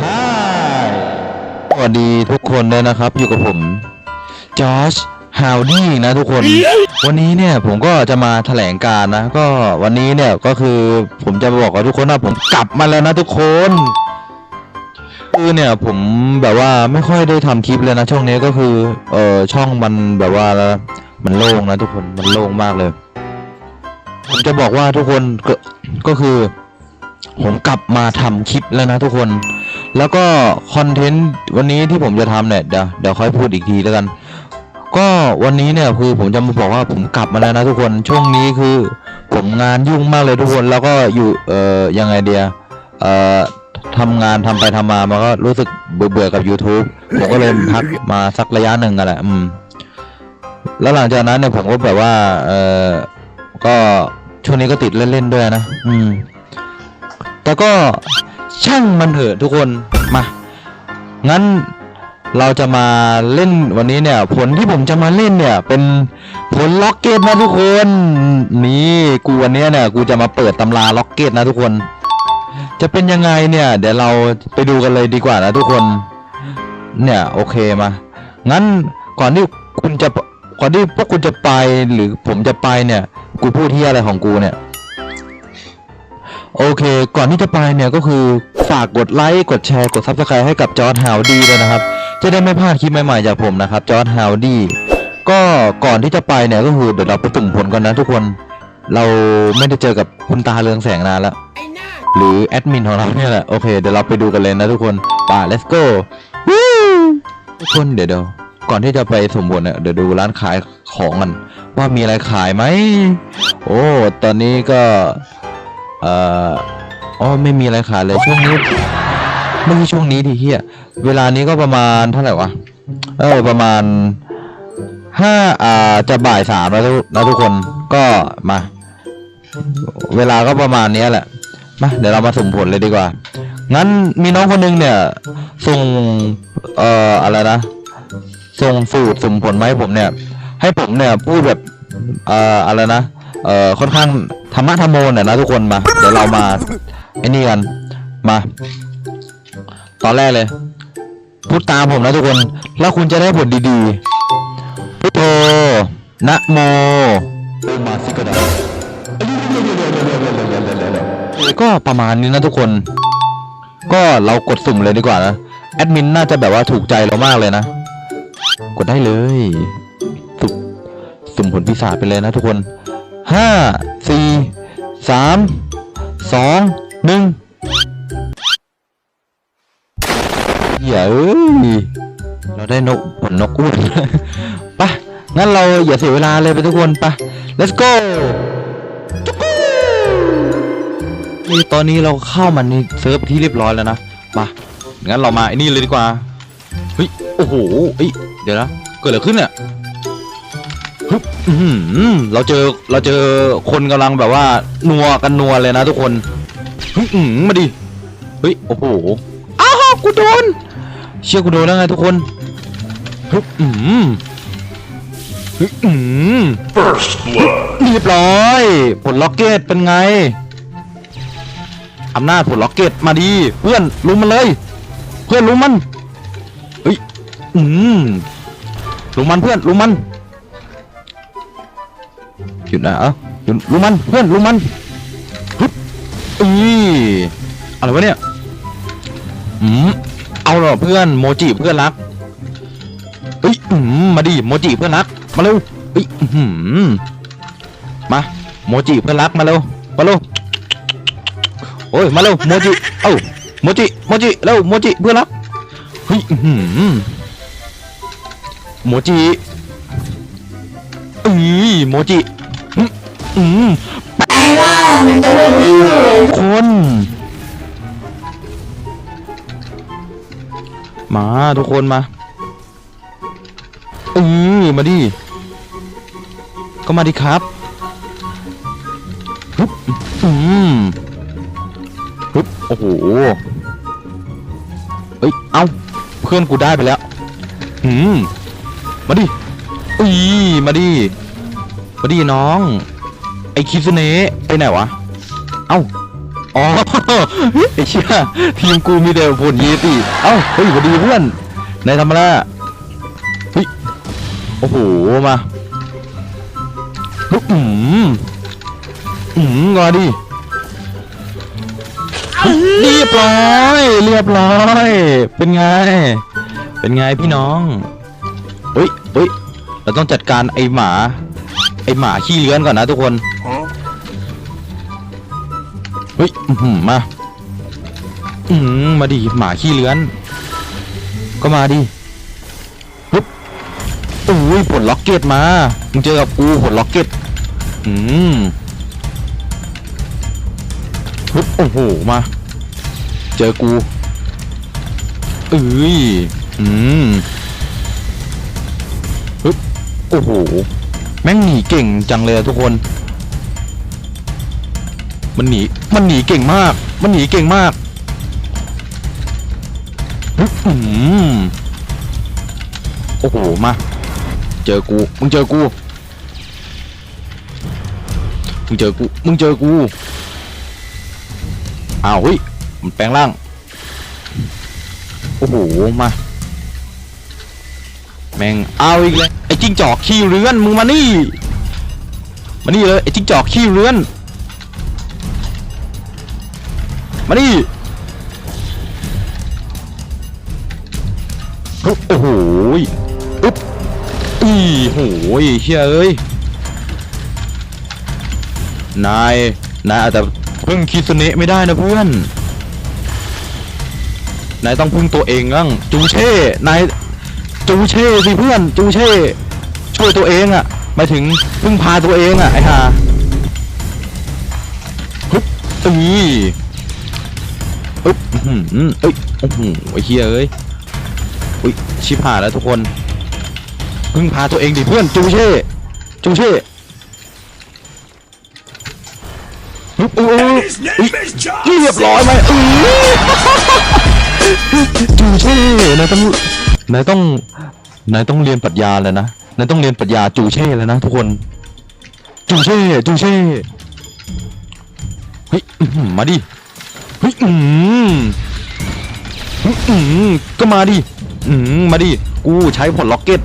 ฮายสวัสดีทุกคนเลยนะครับ อยู่กับผมจอร์จฮาวดี้นะทุกคน วันนี้เนี่ยผมก็จะมาแถลงการนะ ก็วันนี้เนี่ยก็คือผมจะบอกกับทุกคนว่าผมกลับมาแล้วนะทุกคนคือเนี่ยผมแบบว่าไม่ค่อยได้ทำคลิปเลยนะช่วงนี้ก็คือเออช่องมันแบบว่ามันโล่งนะทุกคนมันโล่งมากเลย ผมจะบอกว่าทุกคนก็ก็คือ ผมกลับมาทำคลิปแล้วนะทุกคน แล้วก็คอนเทนต์วันนี้ที่ผมจะทำเนี่ยเดี๋ยวเดี๋ยวค่อยพูดอีกทีแล้วกัน ก็วันนี้เนี่ยคือผมจะมาบอกว่าผมกลับมาแล้วนะทุกคนช่วงนี้คือ ผมงานยุ่งมากเลยทุกคนแล้วก็อยู่เอ่อยังไงเดียเอ่อทำงานทำไปทำมามันก็รู้สึกเบื่อเบื่อๆกับ YouTube ผมก็เลยพักมาสักระยะหนึ่งกันแหละอืมแล้วหลังจากนั้นเนี่ยผมก็แบบว่าเออก็ช่วงนี้ก็ติดเล่นๆด้วยนะ อืม แต่ก็ช่างมันเถอะทุกคนมา งั้นเราจะมาเล่นวันนี้เนี่ย ผลที่ผมจะมาเล่นเนี่ย เป็นผลล็อกเก็ตนะทุกคน นี่กูวันนี้เนี่ย กูจะมาเปิดตำราล็อกเก็ตนะทุกคน จะเป็นยังไงเนี่ย เดี๋ยวเราไปดูกันเลยดีกว่านะทุกคน เนี่ยโอเคมา งั้นก่อนที่คุณจะก่อนที่พวกคุณจะไปหรือผมจะไปเนี่ย กูพูดที่อะไรของกูเนี่ย โอเค ก่อนที่จะไปเนี่ยก็คือฝากกดไลค์ กดแชร์ กดซับสไครต์ให้กับจอร์ดฮาวดี้ด้วยนะครับ จะได้ไม่พลาดคลิปใหม่ๆจากผมนะครับจอร์ดฮาวดี้ก็ก่อนที่จะไปเนี่ยก็คือเดี๋ยวเราไปสุ่มผลกันนะทุกคน เราไม่ได้เจอกับคุณตาเรืองแสงนานแล้ว หรือแอดมินของเราเนี่ยแหละ โอเค เดี๋ยวเราไปดูกันเลยนะทุกคน ป่า let's go ทุกคนเดี๋ยวเดี๋ยวก่อนที่จะไปสุ่มผลเนี่ยเดี๋ยวดูร้านขายของกัน ว่ามีอะไรขายไหม โอ้ ตอนนี้ก็ เอ่ออ๋อไม่มีอะไรขายเลยช่วงนี้ไม่ใช่ช่วงนี้ดิเฮียเวลานี้ก็ประมาณเท่าไหร่วะเออประมาณห้าอ่าจะบ่ายสามแล้วทุกนะทุกคนก็มา เวลาก็ประมาณนี้แหละมาเดี๋ยวเรามาสุ่มผลเลยดีกว่า งั้นมีน้องคนหนึงเนี่ย ส่งเอ่ออะไรนะส่งสูตรสุ่มผลมาให้ผมเนี่ย ให้ผมเนี่ยพูดแบบเอ่ออะไรนะ เอ่อค่อนข้างธรรมะธรรมโมเนี่ยนะทุกคนมา เดี๋ยวเรามาไอ้นี่กันมา ตอนแรกเลย พูดตามผมนะทุกคน แล้วคุณจะได้ผลดีๆพุทโธนะโมโอมาสิกดาก็ประมาณนี้นะทุกคน ก็เรากดสุ่มเลยดีกว่านะแอดมินน่าจะแบบว่าถูกใจเรามากเลยนะ กดได้เลยสุ่มสุ่มผลปีศาจไปเลยนะทุกคน ห้าสี่สามสองหนึ่งอย่าเอ้ยเราได้นกผลนกอ้วนปะงั้นเราอย่าเสียเวลาเลยไปทุกคนปะ let's go ทุกกู้นี่ตอนนี้เราเข้ามาในเซิร์ฟที่เรียบร้อยแล้วนะมางั้นเรามาไอ้นี่เลยดีกว่าเฮ้ยโอ้โหเอ้ยเดี๋ยวนะเกิดอะไรขึ้นเนี่ย อื้อหือเราเจอเราเจอคนกำลังแบบว่านัวกันนัวเลยนะทุกคนเฮ้ยอื้อหือมาดิเฮ้ยโอ้โหอ้าวกูโดนเชื่อกูโดนแล้วไงทุกคนฮึบอื้อหือฮึบอื้อหือ First blood. เรียบร้อยผลล็อกเก็ตเป็นไงอำนาจผลล็อกเก็ตมาดี เพื่อนลุมมันเลย เพื่อนลุมมันเฮ้ยอืมลุมมันเพื่อนลุมมัน หยุดนะเอ้าหยุดลุมมันเพื่อนลุมมันฮึบอีอะไรวะเนี่ยอืมเอาเหรอเพื่อนโมจิเพื่อนรักเฮ้ยอืมมาดิโมจิเพื่อนรักมาเร็วเฮ้ยอื้อหือมาโมจิเพื่อนรักมาเร็วมาเร็วโอ้ยมาเร็วโมจิเอ้าโมจิโมจิเร็วโมจิเพื่อนรักเฮ้ยอื้อหือโมจิอือโมจิ อืมอืมคน มาทุกคนมา อือมาดิ ก็มาดิครับฮึบอืมปึ๊บโอ้โห เอ้ย เอ้า เพื่อนกูได้ไปแล้วหืม มาดิอุ้ยมาดิ มาดิน้อง ไอคิสเนะไปไหนวะ เอ้า อ๋อ ไอเชี่ยทีมกูมีแต่ผลยีติ เอ้าเฮ้ยสวัสดีเพื่อนนายทำอะไรอะเฮ้ย โอ้โห มาฮึอืมอืมงอดิเรียบร้อย เรียบร้อย เป็นไง เป็นไงพี่น้องเฮ้ยเฮ้ย เราต้องจัดการไอหมา ไอหมาขี้เลื้อนก่อนนะทุกคนเฮ้ยมาอืมมาดิหมาขี้เลื้อน ก็มาดิปึ๊บโอ้ยผลล็อกเก็ตมามึงเจอกับกูผลล็อกเก็ตอืมปึ๊บโอ้โหมาเจอกูเอ้ยอืมปึ๊บโอ้โห แม่งหนีเก่งจังเลยทุกคน มันหนี มันหนีเก่งมาก มันหนีเก่งมากอือหือโอ้โห มา เจอกู มึงเจอกู มึงเจอกู มึงเจอกู อ้าวเฮ้ย มันแปลงร่าง โอ้โห มา แม่ง เอาอีกเลยไอ้ จิ้งจอกขี้เรือนมึงมานี่มานี่เลยไอ้จิ้งจอกขี้เรือนมาดิฮึบโอ้โหอึ๊บอีโหยเฮ้ยเอ้ยนายนายอาจจะพึ่งคิสเนะไม่ได้นะเพื่อนนายต้องพึ่งตัวเองบ้างจูเช่นายจูเช่สิเพื่อนจูเช่ ช่วยตัวเองอะหมายถึงพึ่งพาตัวเองอะไอ้ห่าฮึบอีอึ๊บอื้อหือเอ้ยโอ้โหไอ้เฮียเอ้ยอุ้ยชิบหายแล้วทุกคนพึ่งพาตัวเองดิเพื่อนจูเช่จูเช่อึ๊บโอ้ยอุ๊ยเรียบร้อยไหมอื้อจูเช่นายต้องนายต้องนายต้องเรียนปรัชญาเลยนะ นายต้องเรียนปรัชญาจูเช่เลยนะทุกคน จูเช่ จูเช่ เฮ้ยอื้อหือมาดิ เฮ้ยอืมอืมอืมก็มาดิ อืมมาดิ กูใช้ผลล็อกเก็ต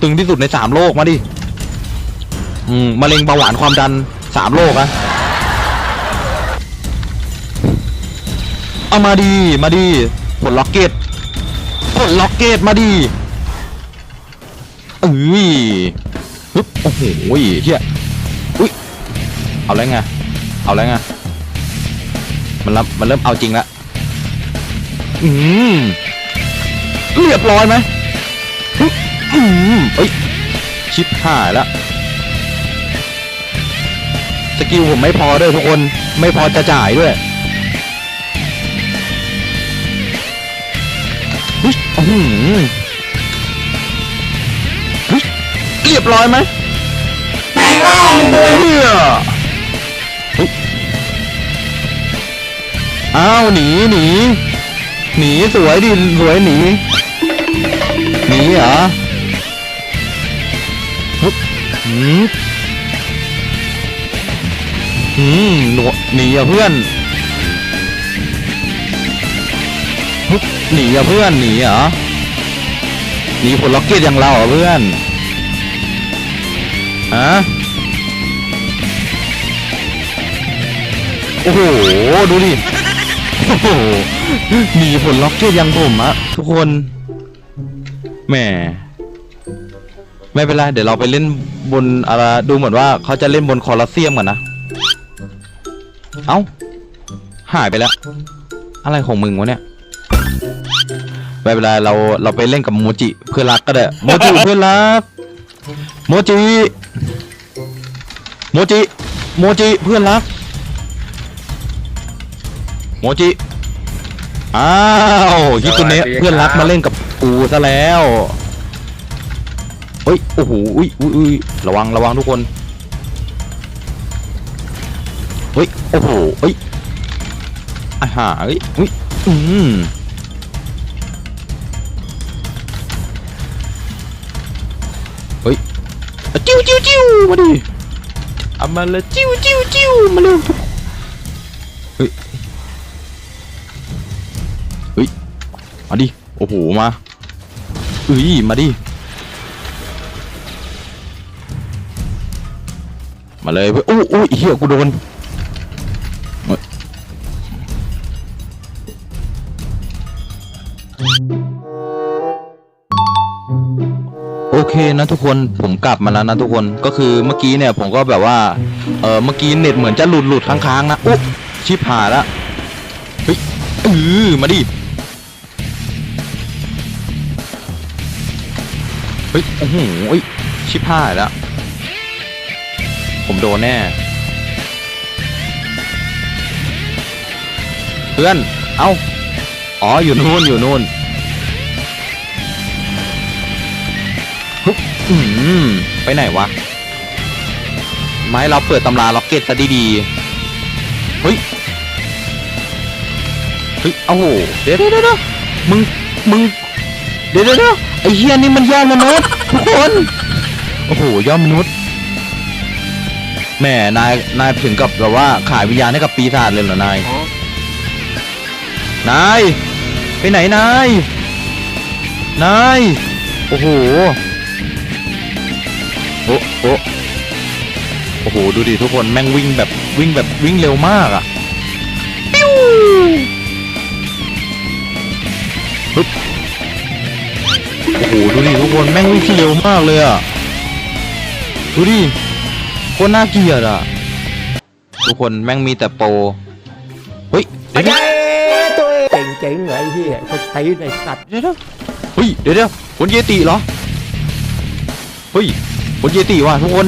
ตึงที่สุดในสามโลกมาดิ อืมมะเร็งเบาหวานความดันสามโลกอะเอามาดี มาดี ผลล็อกเก็ต ผลล็อกเก็ตมาดิ เอ้ยฮึบโอ้โหเฮียอุ้ยเอาแล้วไงเอาแล้วไงมันรับมันเริ่มเอาจริงละอืมเรียบร้อยไหมฮึอืมเอ้ยชิปหายแล้วสกิลผมไม่พอด้วยทุกคนไม่พอจะจ่ายด้วยฮึอื้อ รียบร้อยไหมเฮียอ้าวหนีหนีหนีสวยดิสวยหนีหนีเหรอฮึบหืมหืมหนวหนีอะเพื่อนฮึบหนีอะเพื่อนหนีเหรอหนีผลล็อกเก็ตอย่างเราเหรอเพื่อน ฮะโอ้โห ดูดิ โอ้โหหนีผลล็อกเก็ตยังผมอะทุกคนแหมไม่เป็นไร เดี๋ยวเราไปเล่นบนอะไรดูเหมือนว่าเขาจะเล่นบนคอลอสเซียมก่อนนะ เอ้า หายไปแล้ว อะไรของมึงวะเนี่ย ไม่เป็นไร เราเราไปเล่นกับโมจิเพื่อนรักก็ได้ โมจิเพื่อนรัก โมจิ โมจิ โมจิ เพื่อนรัก โมจิ อ้าวฮิตุเนะสวัสดีครับเพื่อนรักมาเล่นกับกูซะแล้วเฮ้ย โอ้โหอุ้ยอุ้ยอุ้ยระวัง ระวังทุกคน เฮ้ย โอ้โหเฮ้ยอาหาเฮ้ยอุ้ย อืมเฮ้ยอะจิ้วจิ้วจิ้วมาดิ เอามาเลยจิ้วจิ้วจิ้วมาเร็วเฮ้ยเฮ้ยมาดิโอ้โหมาเฮ้ยมาดิมาเลยเพื่ออู้อ้เหี้ยกูโดน เคนะทุกคนผมกลับมาแล้วนะทุกคนก็คือเมื่อกี้เนี่ยผมก็แบบว่าเออเมื่อกี้เน็ตเหมือนจะหลุดหลุดค้างๆนะอุ๊ชิบหายแล้วเฮ้ยเออมาดิเฮ้ยโอ้โหชิบหายแล้วผมโดนแน่ เพื่อน เอ้า อ๋อ อยู่นู่น อยู่นู่น ฮึบอืมไปไหนวะไม้เราเปิดตำราล็อกเก็ตซะดีๆเฮ้ยเฮ้ยเอ้าโหเดี๋ยวเดี๋ยวเดี๋ยวมึงมึงเดี๋ยวเดี๋ยวเดี๋ยวไอ้เฮียนี่มันย่อมนุษย์ทุกคนโอ้โหย่อมนุษย์แหม่นายนายถึงกับแบบว่าขายวิญญาณให้กับปีศาจเลยเหรอนายนายไปไหนนายนายโอ้โห โอ้โอ้โอ้โห ดูดิทุกคนแม่งวิ่งแบบวิ่งแบบวิ่งเร็วมากอะปิ้วปึ๊บโอ้โห ดูดิทุกคนแม่งวิ่งเร็วมากเลยอะดูดิโคตรน่าเกลียดอะทุกคนแม่งมีแต่โปรเฮ้ยเดี๋ยวนะตัวเองเจ๋งๆเลยพี่เขาใช้ในสัตว์เดี๋ยวนะเฮ้ยเดี๋ยวเดี๋ยวผลเยติเหรอเฮ้ยผ ลเยติว่ะทุกคน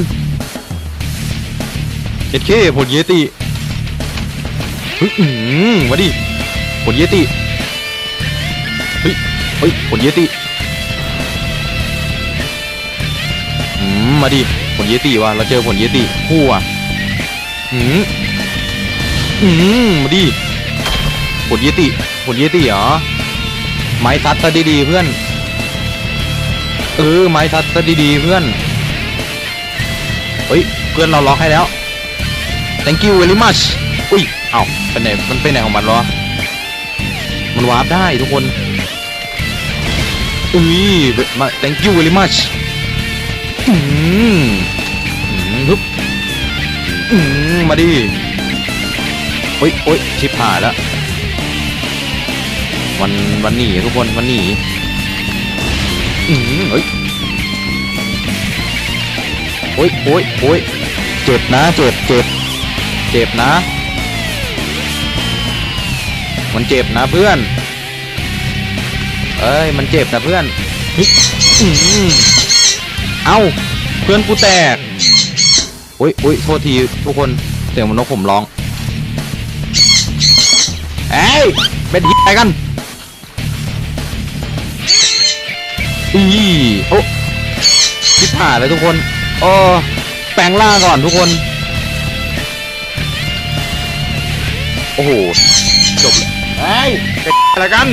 เอ็ดเคผลเยติเฮ้ยอืมมาดิผลเยติเฮ้ยเฮ้ยผลเยติอืมมาดิผลเยติว่ะเราเจอผลเยติคู่อะอืมอืมมาดิผลเยติผลเยติเหรอไม้ซัดซะดีๆเพื่อนเออไม้ซัดซะดีๆเพื่อน เฮ้ยเพื่อนเราล็อกให้แล้ว thank you very much อุ้ยเอ้าไปไหนมันไปไหนของมันวะมันวาร์ปได้ทุกคนอุ้ยมา thank you very much อืมอืมฮึบอืมมาดิโอ้ยโอ้ยชิบหายแล้ววันวันหนีทุกคนวันหนีอืมเฮ้ย โอ้ยโอ้ยโอ้ยเจ็บนะ เจ็บเจ็บเจ็บนะ มันเจ็บนะเพื่อน เอ้ย มันเจ็บนะเพื่อนเอ้า เพื่อนกูแตกโอ้ยโอ้ยโทษทีทุกคน เสียงมันนกผมร้อง เอ้ย เป็นที่ไหนกันอีโอ้ชิบหาเลยทุกคน โอ้แปลงล่างก่อนทุกคน โอ้โห จบเลยเฮ้ยเป็นอะไรกัน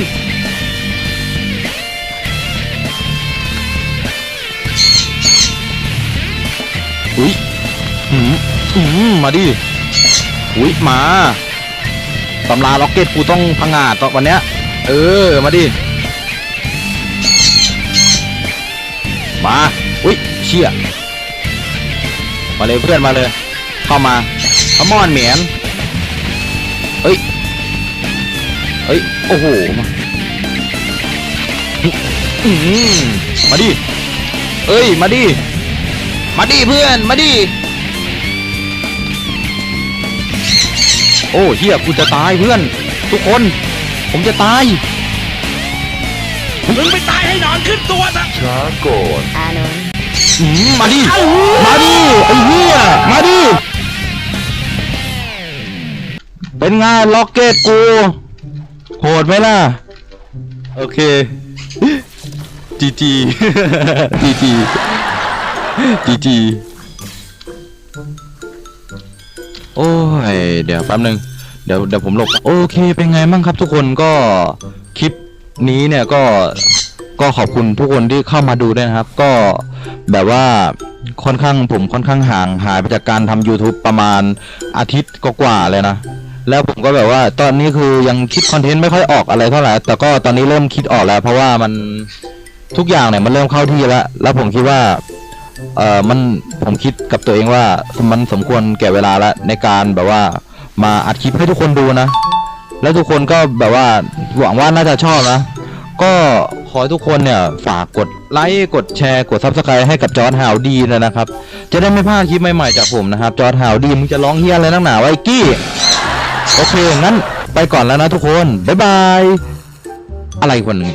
อุ้ยอืมอืมมาดิ อุ้ยมาตำราล็อกเก็ตกูต้องพังงาดตอนวันเนี้ย เออ มาดิ มา อุ้ยเชี่ย มาเลยเพื่อนมาเลย เข้ามาขมอนเหมียนเฮ้ยเฮ้ยโอ้โหมาอืมมาดิเอ้ยมาดิมาดิเพื่อนมาดิโอ้เฮียกูจะตายเพื่อน ทุกคน ผมจะตายมึงไปตายให้หนอนขึ้นตัวซะอื มมาดิ มาดิ ไอ้เหี้ย มาดิ เป็นไงล็อกเก็ตกู โหดไหมล่ะ โอเค จีจี จีจี จีจี โอ้ย เดี๋ยวแป๊บนึง เดี๋ยวเดี๋ยวผมหลบ โอเค เป็นไงบ้างครับทุกคนก็คลิปนี้เนี่ยก็ก็ขอบคุณทุกคนที่เข้ามาดูด้วยนะครับ ก็ แบบว่าค่อนข้างผมค่อนข้างห่างหายไปจากการทำ YouTube ประมาณอาทิตย์กว่าๆเลยนะ แล้วผมก็แบบว่า ตอนนี้คือยังคิดคอนเทนต์ไม่ค่อยออกอะไรเท่าไหร่ แต่ก็ตอนนี้เริ่มคิดออกแล้ว เพราะว่ามันทุกอย่างเนี่ยมันเริ่มเข้าที่แล้ว แล้วผมคิดว่า เออมันผมคิดกับตัวเองว่ามันสมควรแก่เวลาแล้วในการแบบว่ามาอัดคลิปให้ทุกคนดูนะ แล้วทุกคนก็แบบว่าหวังว่าน่าจะชอบนะ ก็ ขอให้ทุกคนเนี่ยฝากกดไลค์กดแชร์กดซับสไครต์ให้กับจอร์ดฮาวดีเลยนะครับ จะได้ไม่พลาดคลิปใหม่ๆจากผมนะครับ จอร์ดฮาวดีมึงจะร้องเฮียอะไรนักหนาไวะไอ้กี้ โอเค งั้นไปก่อนแล้วนะทุกคน บ๊ายบาย อะไรคนหนึ่ง